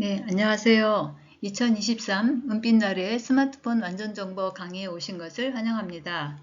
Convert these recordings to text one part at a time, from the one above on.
네, 안녕하세요. 2023 은빛날의 스마트폰 완전정보 강의에 오신 것을 환영합니다.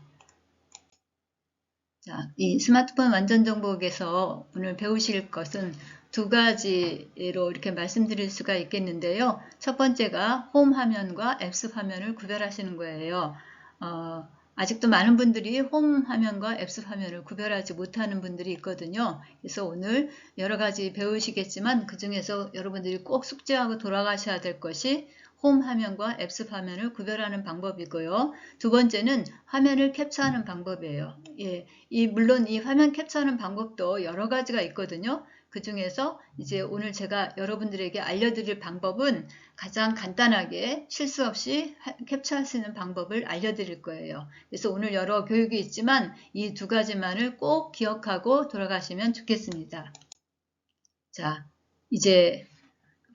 자, 이 스마트폰 완전정보에서 오늘 배우실 것은 두 가지로 이렇게 말씀드릴 수가 있겠는데요. 첫 번째가 홈 화면과 앱스 화면을 구별하시는 거예요. 어, 아직도 많은 분들이 홈 화면과 앱스 화면을 구별하지 못하는 분들이 있거든요. 그래서 오늘 여러 가지 배우시겠지만 그 중에서 여러분들이 꼭 숙제하고 돌아가셔야 될 것이 홈 화면과 앱스 화면을 구별하는 방법이고요. 두 번째는 화면을 캡처하는 방법이에요. 예, 이 물론 이 화면 캡처하는 방법도 여러 가지가 있거든요. 그 중에서 이제 오늘 제가 여러분들에게 알려드릴 방법은 가장 간단하게 실수 없이 캡처할 수 있는 방법을 알려드릴 거예요. 그래서 오늘 여러 교육이 있지만 이 두 가지만을 꼭 기억하고 돌아가시면 좋겠습니다. 자, 이제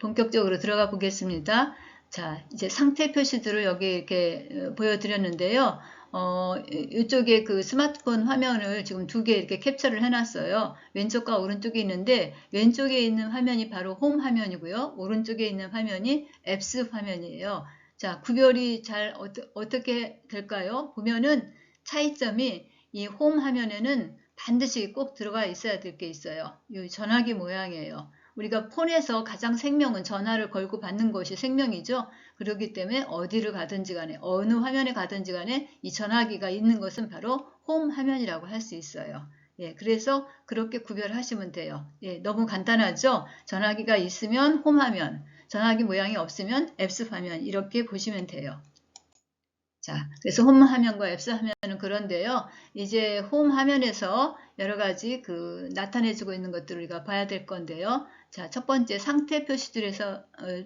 본격적으로 들어가 보겠습니다. 자, 이제 상태 표시들을 여기 이렇게 어, 보여드렸는데요. 어, 이쪽에 그 스마트폰 화면을 지금 두 개 이렇게 캡처를 해놨어요. 왼쪽과 오른쪽에 있는데 왼쪽에 있는 화면이 바로 홈 화면이고요. 오른쪽에 있는 화면이 앱스 화면이에요. 자, 구별이 잘 어, 떻게 될까요? 보면은 차이점이 이 홈 화면에는 반드시 꼭 들어가 있어야 될 게 있어요. 이 전화기 모양이에요. 우리가 폰에서 가장 생명은 전화를 걸고 받는 것이 생명이죠. 그렇기 때문에 어디를 가든지 간에 어느 화면에 가든지 간에 이 전화기가 있는 것은 바로 홈 화면이라고 할 수 있어요. 예, 그래서 그렇게 구별하시면 돼요. 예, 너무 간단하죠? 전화기가 있으면 홈 화면, 전화기 모양이 없으면 앱스 화면 이렇게 보시면 돼요. 자, 그래서 홈 화면과 앱스 화면은 그런데요. 이제 홈 화면에서 여러 가지 그 나타내주고 있는 것들을 우리가 봐야 될 건데요. 자, 첫 번째 상태 표시들에서 어,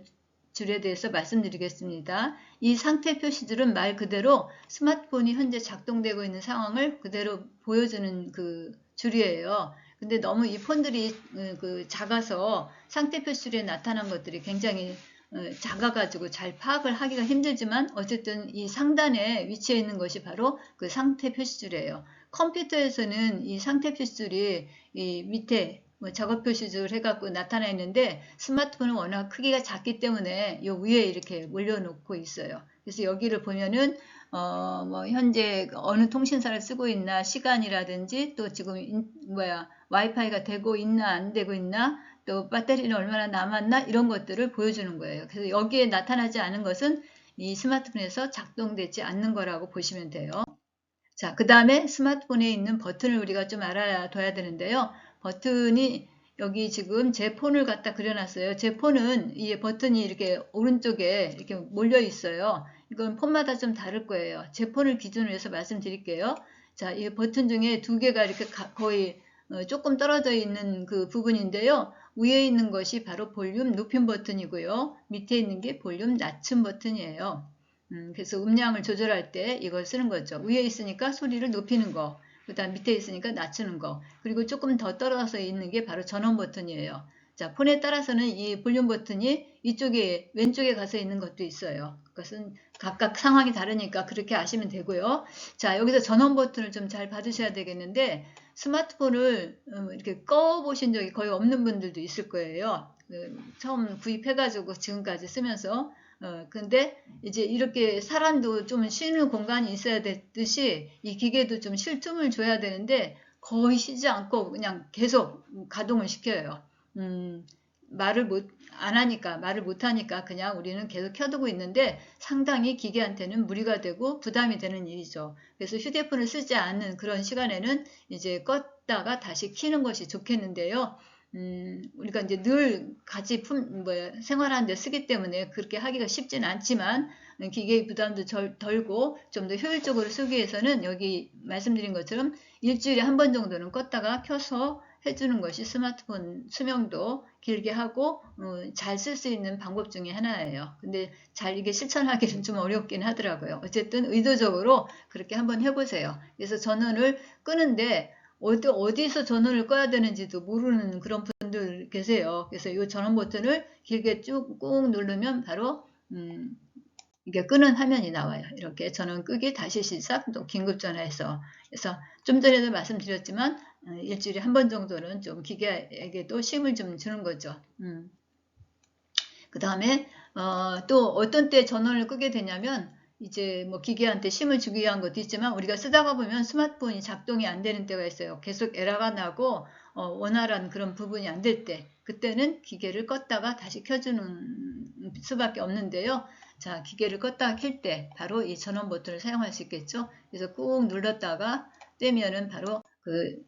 줄에 대해서 말씀드리겠습니다. 이 상태 표시들은 말 그대로 스마트폰이 현재 작동되고 있는 상황을 그대로 보여주는 그 줄이에요. 근데 너무 이 폰들이 어, 그 작아서 상태 표시줄에 나타난 것들이 굉장히 어, 작아가지고 잘 파악을 하기가 힘들지만 어쨌든 이 상단에 위치해 있는 것이 바로 그 상태 표시줄이에요. 컴퓨터에서는 이 상태 표시줄이 이 밑에 뭐 작업 표시줄 해갖고 나타나 있는데 스마트폰은 워낙 크기가 작기 때문에 이 위에 이렇게 올려놓고 있어요. 그래서 여기를 보면은 어 뭐 현재 어느 통신사를 쓰고 있나 시간이라든지 또 지금 인, 뭐야 와이파이가 되고 있나 안 되고 있나 또 배터리는 얼마나 남았나 이런 것들을 보여주는 거예요. 그래서 여기에 나타나지 않은 것은 이 스마트폰에서 작동되지 않는 거라고 보시면 돼요. 자, 그 다음에 스마트폰에 있는 버튼을 우리가 좀 알아둬야 되는데요. 버튼이 여기 지금 제 폰을 갖다 그려놨어요. 제 폰은 이 버튼이 이렇게 오른쪽에 이렇게 몰려 있어요. 이건 폰마다 좀 다를 거예요. 제 폰을 기준으로 해서 말씀드릴게요. 자, 이 버튼 중에 두 개가 이렇게 거의 어, 조금 떨어져 있는 그 부분인데요. 위에 있는 것이 바로 볼륨 높임 버튼이고요. 밑에 있는 게 볼륨 낮춤 버튼이에요. 음, 그래서 음량을 조절할 때 이걸 쓰는 거죠. 위에 있으니까 소리를 높이는 거, 그 다음 밑에 있으니까 낮추는 거, 그리고 조금 더 떨어져 있는 게 바로 전원 버튼이에요. 자, 폰에 따라서는 이 볼륨 버튼이 이쪽에 왼쪽에 가서 있는 것도 있어요. 그것은 각각 상황이 다르니까 그렇게 아시면 되고요. 자, 여기서 전원 버튼을 좀 잘 봐주셔야 되겠는데 스마트폰을 음, 이렇게 꺼 보신 적이 거의 없는 분들도 있을 거예요. 그 처음 구입해 가지고 지금까지 쓰면서 어, 근데 이제 이렇게 사람도 좀 쉬는 공간이 있어야 되듯이 이 기계도 좀 쉴 틈을 줘야 되는데 거의 쉬지 않고 그냥 계속 가동을 시켜요. 음, 말을 못, 안 하니까, 말을 못 하니까 그냥 우리는 계속 켜두고 있는데 상당히 기계한테는 무리가 되고 부담이 되는 일이죠. 그래서 휴대폰을 쓰지 않는 그런 시간에는 이제 껐다가 다시 키는 것이 좋겠는데요. 음, 우리가 이제 늘 같이 품, 뭐야, 생활하는데 쓰기 때문에 그렇게 하기가 쉽지는 않지만 기계의 부담도 절, 덜고 좀 더 효율적으로 쓰기 위해서는 여기 말씀드린 것처럼 일주일에 한 번 정도는 껐다가 켜서 해주는 것이 스마트폰 수명도 길게 하고 어, 잘쓸 수 있는 방법 중에 하나예요. 근데 잘 이게 실천하기는 좀 어렵긴 하더라고요. 어쨌든 의도적으로 그렇게 한번 해보세요. 그래서 전원을 끄는데 어디, 어디서 전원을 꺼야 되는지도 모르는 그런 분들 계세요. 그래서 이 전원 버튼을 길게 쭉 꾹 누르면 바로 음, 이게 끄는 화면이 나와요. 이렇게 전원 끄기 다시 시작 또 긴급 전화해서 그래서 좀 전에도 말씀드렸지만 어, 일주일에 한 번 정도는 좀 기계에게도 힘을 좀 주는 거죠. 음. 그 다음에 어, 또 어떤 때 전원을 끄게 되냐면 이제 뭐 기계한테 심을 주기 위한 것도 있지만 우리가 쓰다가 보면 스마트폰이 작동이 안 되는 때가 있어요. 계속 에러가 나고 어, 원활한 그런 부분이 안 될 때 그때는 기계를 껐다가 다시 켜주는 수밖에 없는데요. 자 기계를 껐다가 켤때 바로 이 전원 버튼을 사용할 수 있겠죠. 그래서 꾹 눌렀다가 떼면은 바로 그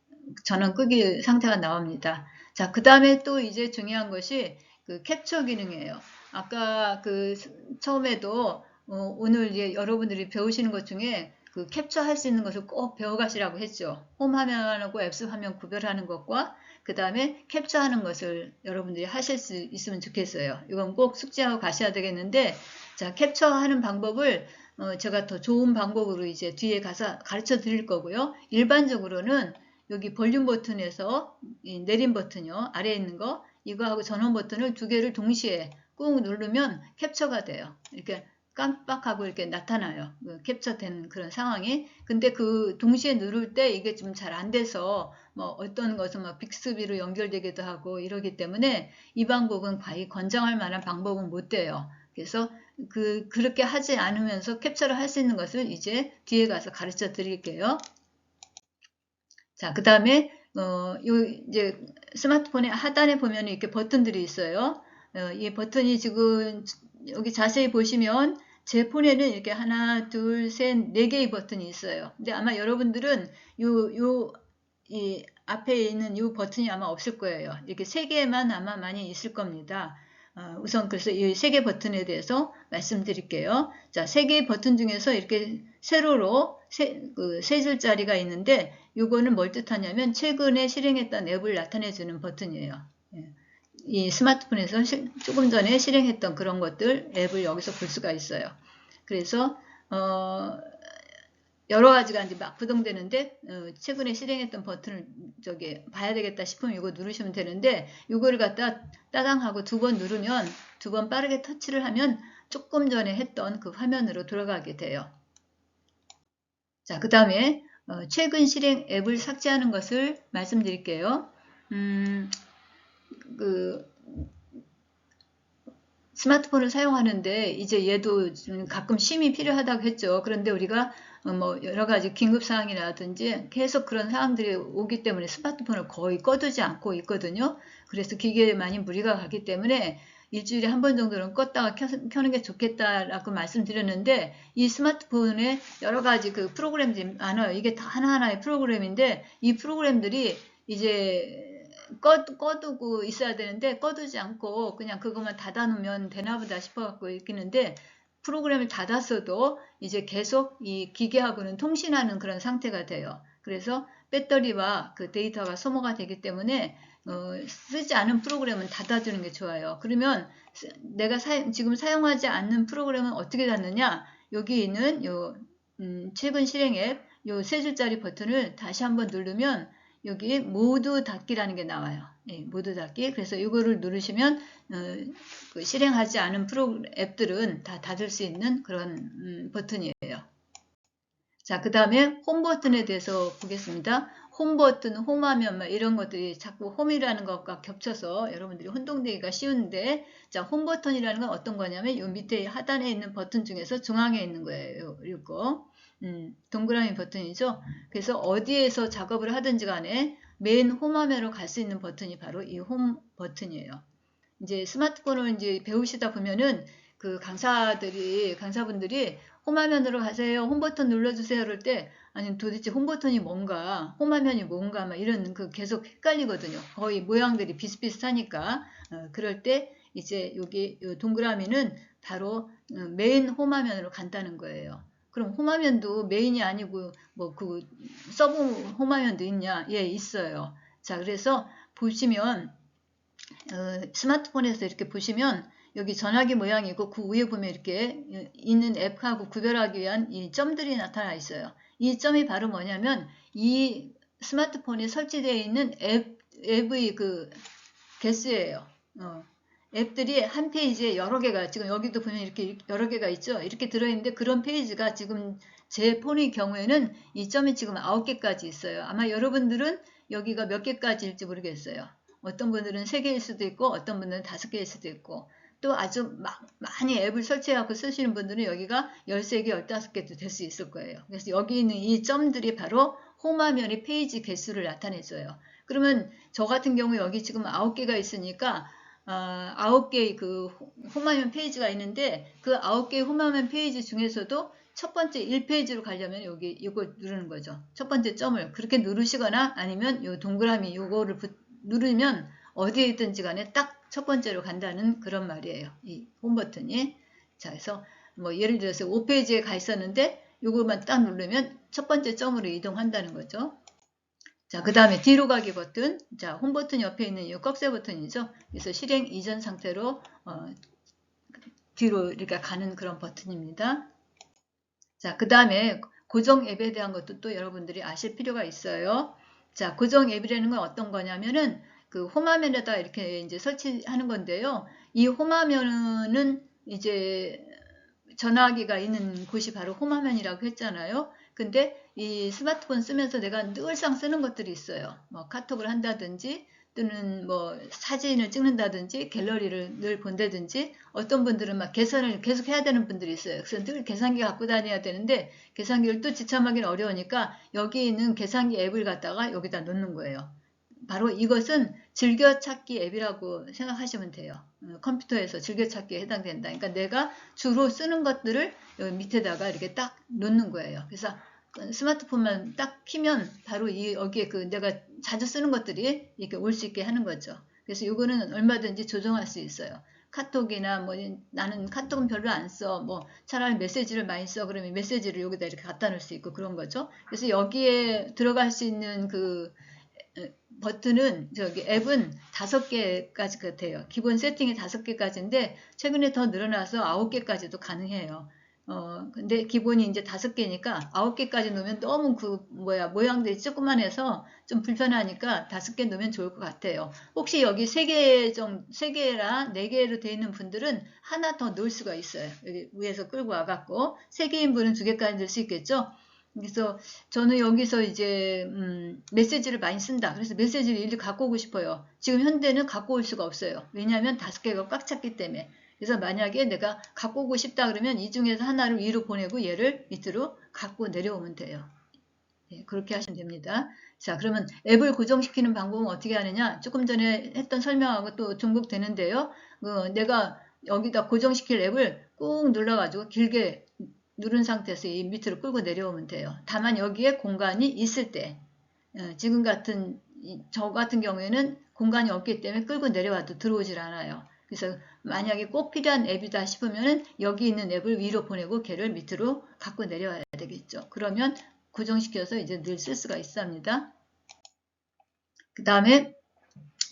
전원 끄기 상태가 나옵니다. 자, 그 다음에 또 이제 중요한 것이 그 캡처 기능이에요. 아까 그 처음에도 어, 오늘 이제 여러분들이 배우시는 것 중에 그 캡처할 수 있는 것을 꼭 배워가시라고 했죠. 홈 화면하고 앱스 화면 구별하는 것과 그 다음에 캡처하는 것을 여러분들이 하실 수 있으면 좋겠어요. 이건 꼭 숙지하고 가셔야 되겠는데 자 캡처하는 방법을 어, 제가 더 좋은 방법으로 이제 뒤에 가서 가르쳐 드릴 거고요. 일반적으로는 여기 볼륨 버튼에서 내림 버튼이요. 아래에 있는 거 이거하고 전원 버튼을 두 개를 동시에 꾹 누르면 캡처가 돼요. 이렇게 깜빡하고 이렇게 나타나요. 그 캡처된 그런 상황이. 근데 그 동시에 누를 때 이게 좀 잘 안 돼서 뭐 어떤 것은 뭐 빅스비로 연결되기도 하고 이러기 때문에 이 방법은 과히 권장할 만한 방법은 못 돼요. 그래서 그 그렇게 하지 않으면서 캡처를 할 수 있는 것을 이제 뒤에 가서 가르쳐 드릴게요. 자, 그 다음에 어, 요 이제 스마트폰의 하단에 보면 이렇게 버튼들이 있어요. 어, 이 버튼이 지금 여기 자세히 보시면 제 폰에는 이렇게 하나, 둘, 셋, 네 개의 버튼이 있어요. 근데 아마 여러분들은 요, 요, 이 앞에 있는 이 버튼이 아마 없을 거예요. 이렇게 세 개만 아마 많이 있을 겁니다. 어, 우선 그래서 이 세 개 버튼에 대해서 말씀드릴게요. 자, 세 개의 버튼 중에서 이렇게 세로로 세, 그, 세 줄짜리가 있는데 이거는 뭘 뜻하냐면 최근에 실행했던 앱을 나타내주는 버튼이에요. 예. 이 스마트폰에서 시, 조금 전에 실행했던 그런 것들 앱을 여기서 볼 수가 있어요. 그래서 어, 여러 가지가 이제 막 구동되는데 어, 최근에 실행했던 버튼을 저기 봐야 되겠다 싶으면 이거 누르시면 되는데 이거를 갖다 따당하고 두 번 누르면 두 번 빠르게 터치를 하면 조금 전에 했던 그 화면으로 돌아가게 돼요. 자, 그 다음에 어, 최근 실행 앱을 삭제하는 것을 말씀드릴게요. 음, 그 스마트폰을 사용하는데 이제 얘도 가끔 심이 필요하다고 했죠. 그런데 우리가 어, 뭐 여러 가지 긴급 사항이라든지 계속 그런 사항들이 오기 때문에 스마트폰을 거의 꺼두지 않고 있거든요. 그래서 기계에 많이 무리가 가기 때문에 일주일에 한 번 정도는 껐다가 켜, 는게 좋겠다라고 말씀드렸는데 이 스마트폰에 여러 가지 그 프로그램들이 많아요. 이게 다 하나하나의 프로그램인데 이 프로그램들이 이제 꺼, 꺼두고 있어야 되는데 꺼두지 않고 그냥 그것만 닫아 놓으면 되나 보다 싶어 갖고 있기는데 프로그램을 닫았어도 이제 계속 이 기계하고는 통신하는 그런 상태가 돼요. 그래서 배터리와 그 데이터가 소모가 되기 때문에 어, 쓰지 않은 프로그램은 닫아주는 게 좋아요. 그러면 내가 사, 지금 사용하지 않는 프로그램은 어떻게 닫느냐? 여기 있는 요 음, 최근 실행 앱 요 세 줄짜리 버튼을 다시 한번 누르면 여기 모두 닫기라는 게 나와요. 예, 모두 닫기. 그래서 이거를 누르시면 어, 그 실행하지 않은 프로 앱들은 다 닫을 수 있는 그런 음, 버튼이에요. 자, 그 다음에 홈 버튼에 대해서 보겠습니다. 홈 버튼, 홈화면 뭐 이런 것들이 자꾸 홈이라는 것과 겹쳐서 여러분들이 혼동되기가 쉬운데 자, 홈 버튼이라는 건 어떤 거냐면 이 밑에 하단에 있는 버튼 중에서 중앙에 있는 거예요. 이거. 음, 동그라미 버튼이죠. 그래서 어디에서 작업을 하든지 간에 메인 홈 화면으로 갈 수 있는 버튼이 바로 이 홈 버튼이에요. 이제 스마트폰을 이제 배우시다 보면은 그 강사들이 강사분들이 홈 화면으로 가세요. 홈 버튼 눌러주세요. 그럴 때 아니 도대체 홈 버튼이 뭔가 홈 화면이 뭔가 막 이런 그 계속 헷갈리거든요. 거의 모양들이 비슷비슷하니까 어, 그럴 때 이제 여기 동그라미는 바로 어, 메인 홈 화면으로 간다는 거예요. 그럼 홈화면도 메인이 아니고 뭐 그 서브 홈화면도 있냐? 예, 있어요. 자, 그래서 보시면 어, 스마트폰에서 이렇게 보시면 여기 전화기 모양이고 그 위에 보면 이렇게 있는 앱하고 구별하기 위한 이 점들이 나타나 있어요. 이 점이 바로 뭐냐면 이 스마트폰에 설치되어 있는 앱, 앱의 그 개수예요. 어. 앱들이 한 페이지에 여러 개가 지금 여기도 보면 이렇게 여러 개가 있죠. 이렇게 들어있는데 그런 페이지가 지금 제 폰의 경우에는 이 점이 지금 9개까지 있어요. 아마 여러분들은 여기가 몇 개까지일지 모르겠어요. 어떤 분들은 3개일 수도 있고 어떤 분들은 5개일 수도 있고 또 아주 마- 많이 앱을 설치해갖고 쓰시는 분들은 여기가 13개, 15개도 될 수 있을 거예요. 그래서 여기 있는 이 점들이 바로 홈화면의 페이지 개수를 나타내줘요. 그러면 저 같은 경우 여기 지금 9개가 있으니까 아, 9개의 그 홈화면 페이지가 있는데 그 9개의 홈화면 페이지 중에서도 첫 번째 1페이지로 가려면 여기 이거 누르는 거죠. 첫 번째 점을 그렇게 누르시거나 아니면 요 동그라미 요거를 부- 누르면 어디에 있든지 간에 딱 첫 번째로 간다는 그런 말이에요. 이 홈 버튼이. 자, 그래서 뭐 예를 들어서 5페이지에 가 있었는데 요거만 딱 누르면 첫 번째 점으로 이동한다는 거죠. 자, 그 다음에 뒤로 가기 버튼. 자, 홈 버튼 옆에 있는 이 꺽쇠 버튼이죠. 그래서 실행 이전 상태로 어, 뒤로 이렇게 가는 그런 버튼입니다. 자, 그 다음에 고정 앱에 대한 것도 또 여러분들이 아실 필요가 있어요. 자, 고정 앱이라는 건 어떤 거냐면은 그 홈화면에다 이렇게 이제 설치하는 건데요. 이 홈화면은 이제 전화기가 있는 곳이 바로 홈화면이라고 했잖아요. 근데 이 스마트폰 쓰면서 내가 늘상 쓰는 것들이 있어요. 뭐 카톡을 한다든지 또는 뭐 사진을 찍는다든지 갤러리를 늘 본다든지 어떤 분들은 막 계산을 계속 해야 되는 분들이 있어요. 그래서 늘 계산기 갖고 다녀야 되는데 계산기를 또 지참하기는 어려우니까 여기 있는 계산기 앱을 갖다가 여기다 놓는 거예요. 바로 이것은 즐겨찾기 앱이라고 생각하시면 돼요. 어, 컴퓨터에서 즐겨찾기에 해당된다. 그러니까 내가 주로 쓰는 것들을 여기 밑에다가 이렇게 딱 놓는 거예요. 그래서 그 스마트폰만 딱 키면 바로 이 여기에 그 내가 자주 쓰는 것들이 이렇게 올 수 있게 하는 거죠. 그래서 이거는 얼마든지 조정할 수 있어요. 카톡이나 뭐 나는 카톡은 별로 안 써. 뭐 차라리 메시지를 많이 써. 그러면 메시지를 여기다 이렇게 갖다 놓을 수 있고 그런 거죠. 그래서 여기에 들어갈 수 있는 그 버튼은 저기 앱은 다섯 개까지 같아요. 기본 세팅이 다섯 개까지인데 최근에 더 늘어나서 아홉 개까지도 가능해요. 어 근데 기본이 이제 다섯 개니까 아홉 개까지 놓으면 너무 그 뭐야 모양들이 조그만해서 좀 불편하니까 다섯 개 놓으면 좋을 것 같아요. 혹시 여기 세개정세 개라 네 개로 되어 있는 분들은 하나 더 넣을 수가 있어요. 여기 위에서 끌고 와갖고 세 개인 분은 두 개까지 넣을 수 있겠죠. 그래서 저는 여기서 이제 음, 메시지를 많이 쓴다. 그래서 메시지를 일일이 갖고 오고 싶어요. 지금 현대는 갖고 올 수가 없어요. 왜냐하면 다섯 개가 꽉 찼기 때문에. 그래서 만약에 내가 갖고 오고 싶다 그러면 이 중에서 하나를 위로 보내고 얘를 밑으로 갖고 내려오면 돼요. 네, 그렇게 하시면 됩니다. 자, 그러면 앱을 고정시키는 방법은 어떻게 하느냐? 조금 전에 했던 설명하고 또 중복되는데요. 어, 내가 여기다 고정시킬 앱을 꾹 눌러가지고 길게 누른 상태에서 이 밑으로 끌고 내려오면 돼요. 다만 여기에 공간이 있을 때 어, 지금 같은 이- 저 같은 경우에는 공간이 없기 때문에 끌고 내려와도 들어오질 않아요. 그래서 만약에 꼭 필요한 앱이다 싶으면 여기 있는 앱을 위로 보내고 걔를 밑으로 갖고 내려와야 되겠죠. 그러면 고정시켜서 이제 늘 쓸 수가 있습니다. 그 다음에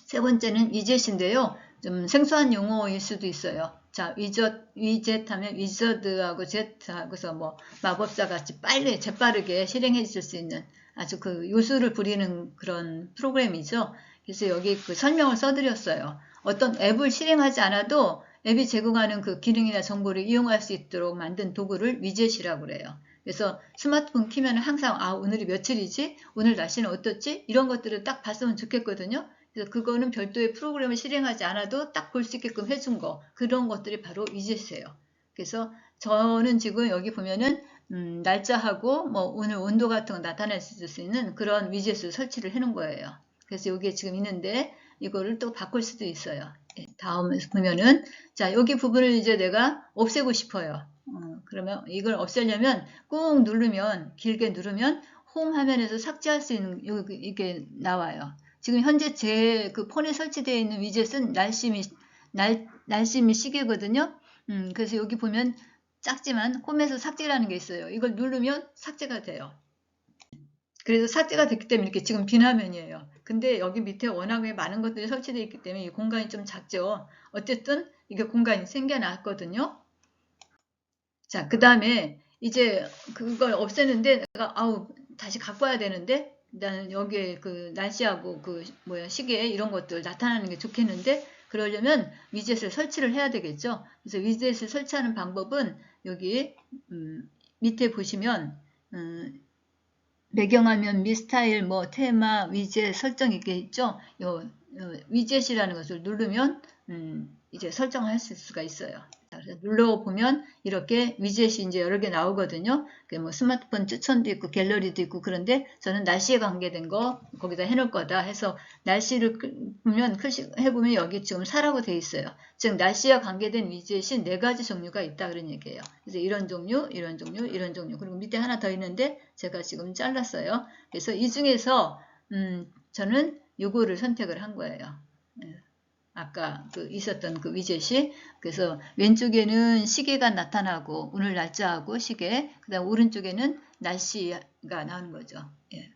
세 번째는 위젯인데요. 좀 생소한 용어일 수도 있어요. 자, 위젯, 위젯 하면 위저드하고 제트하고서 뭐 마법사 같이 빨리, 재빠르게 실행해 줄 수 있는 아주 그 요술을 부리는 그런 프로그램이죠. 그래서 여기 그 설명을 써드렸어요. 어떤 앱을 실행하지 않아도 앱이 제공하는 그 기능이나 정보를 이용할 수 있도록 만든 도구를 위젯이라고 그래요. 그래서 스마트폰 키면 항상 아 오늘이 며칠이지? 오늘 날씨는 어떻지? 이런 것들을 딱 봤으면 좋겠거든요. 그래서 그거는 별도의 프로그램을 실행하지 않아도 딱 볼 수 있게끔 해준 거 그런 것들이 바로 위젯이에요. 그래서 저는 지금 여기 보면은 음, 날짜하고 뭐 오늘 온도 같은 거 나타낼 수 있는 그런 위젯을 설치를 해놓은 거예요. 그래서 여기에 지금 있는데 이거를 또 바꿀 수도 있어요. 예, 다음에 보면은 자 여기 부분을 이제 내가 없애고 싶어요. 어, 그러면 이걸 없애려면 꾹 누르면 길게 누르면 홈 화면에서 삭제할 수 있는 이게 나와요. 지금 현재 제 그 폰에 설치되어 있는 위젯은 날씨미 날 날씨미 시계거든요. 음, 그래서 여기 보면 작지만 홈에서 삭제라는 게 있어요. 이걸 누르면 삭제가 돼요. 그래서 삭제가 됐기 때문에 이렇게 지금 빈 화면이에요. 근데 여기 밑에 워낙에 많은 것들이 설치되어 있기 때문에 이 공간이 좀 작죠. 어쨌든 이게 공간이 생겨났거든요. 자, 그 다음에 이제 그걸 없애는데 내가 아우 다시 갖고 와야 되는데 나는 여기에 그 날씨하고 그 뭐야 시계 이런 것들 나타나는 게 좋겠는데 그러려면 위젯을 설치를 해야 되겠죠. 그래서 위젯을 설치하는 방법은 여기 음, 밑에 보시면 음, 배경화면 미 스타일 뭐 테마 위젯 설정 이게 있죠. 요, 요 위젯이라는 것을 누르면 음, 이제 설정할 수가 있어요. 눌러보면 이렇게 위젯이 이제 여러 개 나오거든요. 그뭐 스마트폰 추천도 있고 갤러리도 있고 그런데 저는 날씨에 관계된 거 거기다 해놓을 거다 해서 날씨를 보면 해보면 여기 지금 사라고 돼 있어요. 즉 날씨와 관계된 위젯이 네 가지 종류가 있다 그런 얘기예요. 그래서 이런 종류, 이런 종류, 이런 종류 그리고 밑에 하나 더 있는데 제가 지금 잘랐어요. 그래서 이 중에서 음, 저는 요거를 선택을 한 거예요. 예. 아까 그 있었던 그 위젯이 그래서 왼쪽에는 시계가 나타나고 오늘 날짜하고 시계 그 다음 오른쪽에는 날씨가 나오는 거죠. 예.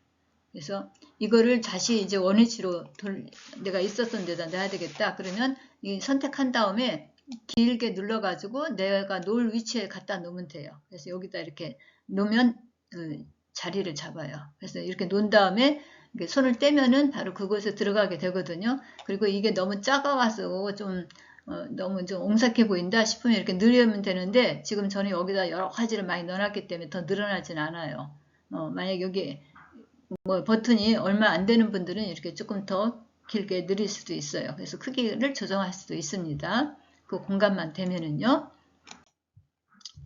그래서 이거를 다시 이제 원위치로 돌, 내가 있었던 데다 놔야 되겠다. 그러면 이 선택한 다음에 길게 눌러 가지고 내가 놓을 위치에 갖다 놓으면 돼요. 그래서 여기다 이렇게 놓으면 어, 자리를 잡아요. 그래서 이렇게 놓은 다음에 손을 떼면은 바로 그곳에 들어가게 되거든요. 그리고 이게 너무 작아가서 좀 어, 너무 좀 옹색해 보인다 싶으면 이렇게 늘리면 되는데 지금 저는 여기다 여러 가지를 많이 넣어놨기 때문에 더 늘어나진 않아요. 어, 만약 여기 뭐 버튼이 얼마 안 되는 분들은 이렇게 조금 더 길게 늘릴 수도 있어요. 그래서 크기를 조정할 수도 있습니다. 그 공간만 되면은요.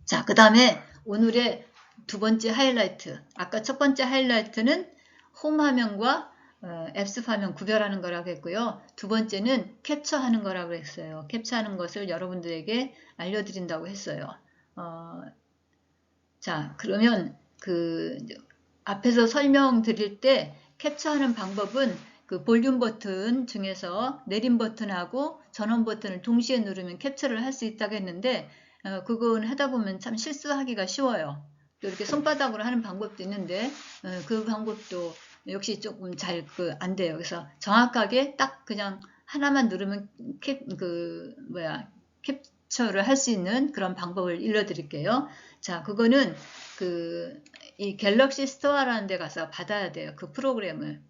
자, 그 다음에 오늘의 두 번째 하이라이트. 아까 첫 번째 하이라이트는 홈 화면과 어, 앱스 화면 구별하는 거라고 했고요. 두 번째는 캡처하는 거라고 했어요. 캡처하는 것을 여러분들에게 알려드린다고 했어요. 어, 자, 그러면 그 앞에서 설명드릴 때 캡처하는 방법은 그 볼륨 버튼 중에서 내림 버튼하고 전원 버튼을 동시에 누르면 캡처를 할 수 있다고 했는데 어, 그건 하다 보면 참 실수하기가 쉬워요. 또 이렇게 손바닥으로 하는 방법도 있는데 어, 그 방법도 역시 조금 잘 그 안 돼요. 그래서 정확하게 딱 그냥 하나만 누르면 캡 그 뭐야 캡처를 할 수 있는 그런 방법을 일러드릴게요. 자, 그거는 그 이 갤럭시 스토어라는 데 가서 받아야 돼요. 그 프로그램을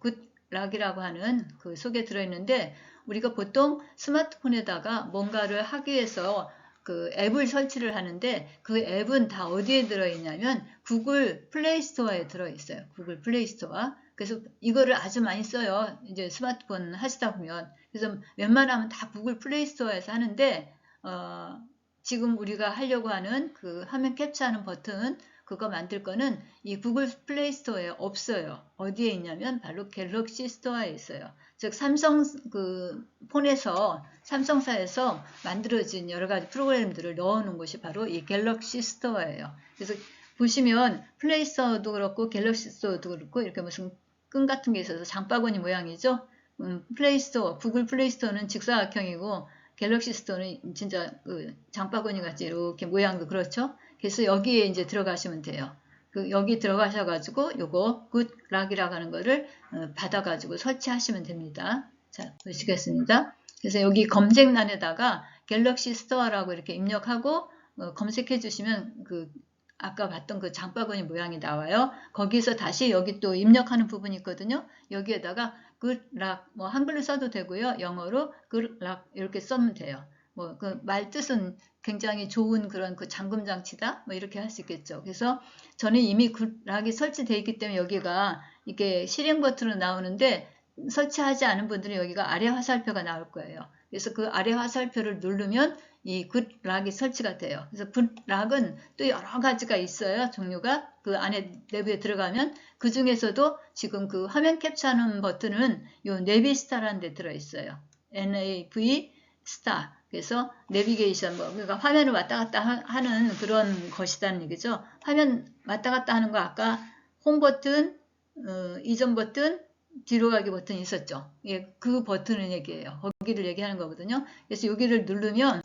굿락이라고 하는 그 속에 들어있는데 우리가 보통 스마트폰에다가 뭔가를 하기 위해서 그 앱을 설치를 하는데 그 앱은 다 어디에 들어있냐면 구글 플레이 스토어에 들어있어요. 구글 플레이 스토어. 그래서 이거를 아주 많이 써요. 이제 스마트폰 하시다 보면. 그래서 웬만하면 다 구글 플레이 스토어에서 하는데, 어, 지금 우리가 하려고 하는 그 화면 캡처하는 버튼, 그거 만들 거는 이 구글 플레이 스토어에 없어요. 어디에 있냐면 바로 갤럭시 스토어에 있어요. 즉 삼성 그 폰에서 삼성사에서 만들어진 여러 가지 프로그램들을 넣어놓은 곳이 바로 이 갤럭시 스토어예요. 그래서 보시면 플레이 스토어도 그렇고 갤럭시 스토어도 그렇고 이렇게 무슨 끈 같은 게 있어서 장바구니 모양이죠. 음, 플레이 스토어, 구글 플레이 스토어는 직사각형이고 갤럭시 스토어는 진짜 그 장바구니 같이 이렇게 모양도 그렇죠. 그래서 여기에 이제 들어가시면 돼요. 그 여기 들어가셔가지고 요거 굿락이라고 하는 거를 어, 받아가지고 설치하시면 됩니다. 자 보시겠습니다. 그래서 여기 검색란에다가 갤럭시 스토어라고 이렇게 입력하고 어, 검색해 주시면 그 아까 봤던 그 장바구니 모양이 나와요. 거기서 다시 여기 또 입력하는 부분이 있거든요. 여기에다가 굿락 뭐 한글로 써도 되고요. 영어로 굿락 이렇게 쓰면 돼요. 뭐 그 말 뜻은 굉장히 좋은 그런 그 잠금 장치다 뭐 이렇게 할 수 있겠죠. 그래서 저는 이미 굿락이 설치되어 있기 때문에 여기가 이게 실행 버튼으로 나오는데 설치하지 않은 분들은 여기가 아래 화살표가 나올 거예요. 그래서 그 아래 화살표를 누르면 이 굿락이 설치가 돼요. 그래서 굿락은 또 여러 가지가 있어요. 종류가 그 안에 내부에 들어가면 그 중에서도 지금 그 화면 캡처하는 버튼은 요 네비스타라는 데 들어 있어요. NAV 스타. 그래서 내비게이션 뭐 그러니까 화면을 왔다 갔다 하는 그런 것이라는 얘기죠. 화면 왔다 갔다 하는 거 아까 홈 버튼, 어, 이전 버튼, 뒤로 가기 버튼이 있었죠. 예, 그 버튼을 얘기해요. 거기를 얘기하는 거거든요. 그래서 여기를 누르면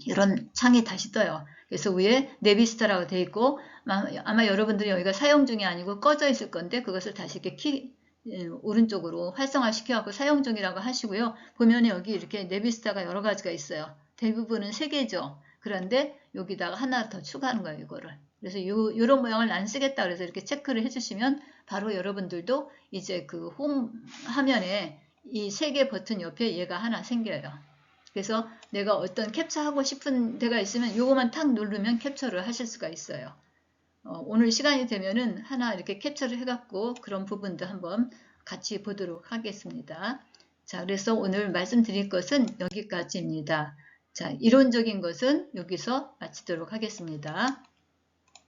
이런 창이 다시 떠요. 그래서 위에 네비스타라고 되어 있고 아마 여러분들이 여기가 사용 중이 아니고 꺼져 있을 건데 그것을 다시 이렇게 키 예, 오른쪽으로 활성화 시켜갖고 사용 중이라고 하시고요. 보면 여기 이렇게 네비스타가 여러 가지가 있어요. 대부분은 세 개죠. 그런데 여기다가 하나 더 추가하는 거예요. 이거를. 그래서 요, 요런 모양을 안 쓰겠다 그래서 이렇게 체크를 해주시면 바로 여러분들도 이제 그 홈 화면에 이 세 개 버튼 옆에 얘가 하나 생겨요. 그래서 내가 어떤 캡처하고 싶은 데가 있으면 요거만 탁 누르면 캡처를 하실 수가 있어요. 어, 오늘 시간이 되면은 하나 이렇게 캡처를 해갖고 그런 부분도 한번 같이 보도록 하겠습니다. 자, 그래서 오늘 말씀드릴 것은 여기까지입니다. 자, 이론적인 것은 여기서 마치도록 하겠습니다.